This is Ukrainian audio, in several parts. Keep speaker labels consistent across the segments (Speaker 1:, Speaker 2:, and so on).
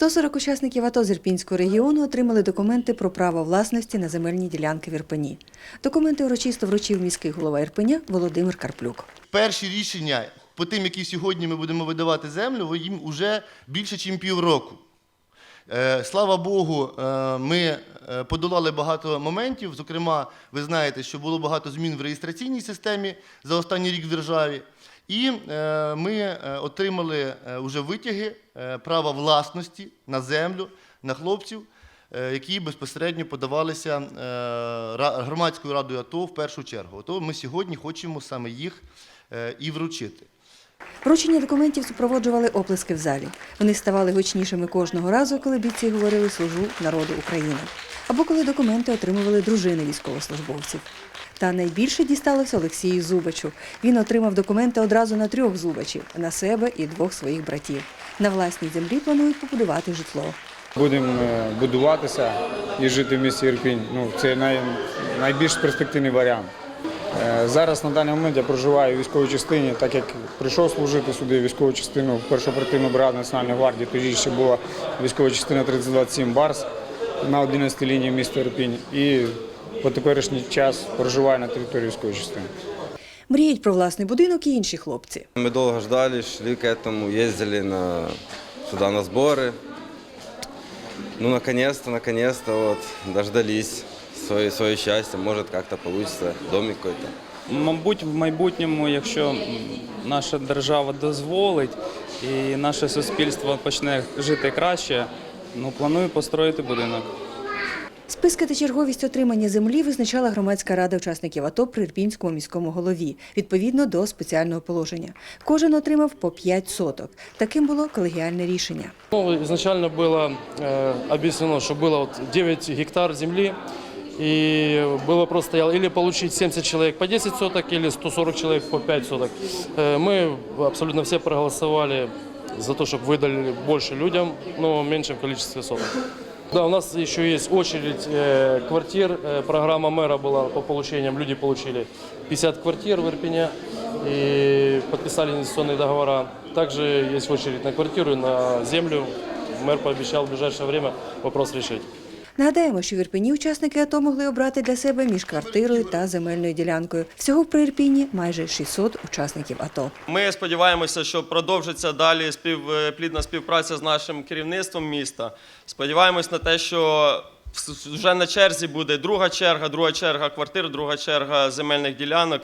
Speaker 1: 140 учасників АТО з Ірпінського регіону отримали документи про право власності на земельні ділянки в Ірпені. Документи урочисто вручив міський голова Ірпеня Володимир Карплюк.
Speaker 2: Перші рішення по тим, які сьогодні ми будемо видавати землю, їм вже більше, ніж півроку. Е, Слава Богу, е, ми е, подолали багато моментів. Зокрема, ви знаєте, що було багато змін в реєстраційній системі за останній рік в державі. І е, ми е, отримали вже витяги е, права власності на землю, на хлопців, які безпосередньо подавалися громадською радою АТО в першу чергу. То ми сьогодні хочемо саме їх і вручити.
Speaker 1: Вручення документів супроводжували оплески в залі. Вони ставали гучнішими кожного разу, коли бійці говорили служу народу України. Або коли документи отримували дружини військовослужбовців. Та найбільше дісталося Олексію Зубачу. Він отримав документи одразу на трьох зубачів на себе і двох своїх братів. На власній землі планують побудувати житло.
Speaker 3: Будемо е, будуватися і жити в місті Ірпінь. Ну, це най, найбільш перспективний варіант. Е, Зараз на даний момент я проживаю в військовій частині, так як прийшов служити сюди військову частину першу оперативну бригаду Національної гвардії, тоді ще була військова частина 3027 Барс на 11 лінії міста Ірпінь. І по теперішній час проживаю на території військової частини.
Speaker 1: Мріють про власний будинок і інші хлопці.
Speaker 4: Мы долго ждали, шли к этому, ездили на, сюда на сборы. Ну, наконец-то, наконец-то вот дождались свое, свое счастье. Может, как-то получится домик какой-то.
Speaker 5: Мабуть, в майбутньому, якщо м, наша держава дозволить і наше суспільство почне жити краще, ну планую построїти будинок.
Speaker 1: Списки та черговість отримання землі визначала громадська рада учасників АТО при Ірпінському міському голові відповідно до спеціального положення. Кожен отримав по 5 соток. Таким було колегіальне рішення.
Speaker 6: Ну, изначально было э, объяснено, что было вот 9 гектар земли, и был вопрос стоял или получить 70 человек по 10 соток, или 140 человек по 5 соток. Э, мы абсолютно все проголосовали за то, чтобы выдали больше людям, но в меньшем количестве соток. Да, у нас еще есть очередь э, квартир. Э, программа мэра была по получениям. Люди получили 50 квартир в Ирпене и подписали инвестиционные договора. Также есть очередь на квартиру, и на землю. Мэр пообещал в ближайшее время вопрос решить.
Speaker 1: Нагадаємо, що в Ірпені учасники АТО могли обрати для себе між квартирою та земельною ділянкою. Всього при Ірпіні майже 600 учасників АТО.
Speaker 7: Ми сподіваємося, що продовжиться далі е, плідна співпраця з нашим керівництвом міста. Сподіваємось на те, що вже на черзі буде друга черга, друга черга квартир, друга черга земельних ділянок.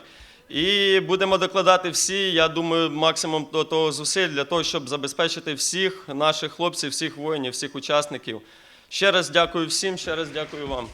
Speaker 7: І будемо докладати всі, я думаю, максимум до того зусиль для того, щоб забезпечити всіх наших хлопців, всіх воїнів, всіх учасників. Ще раз дякую всім, ще раз дякую вам.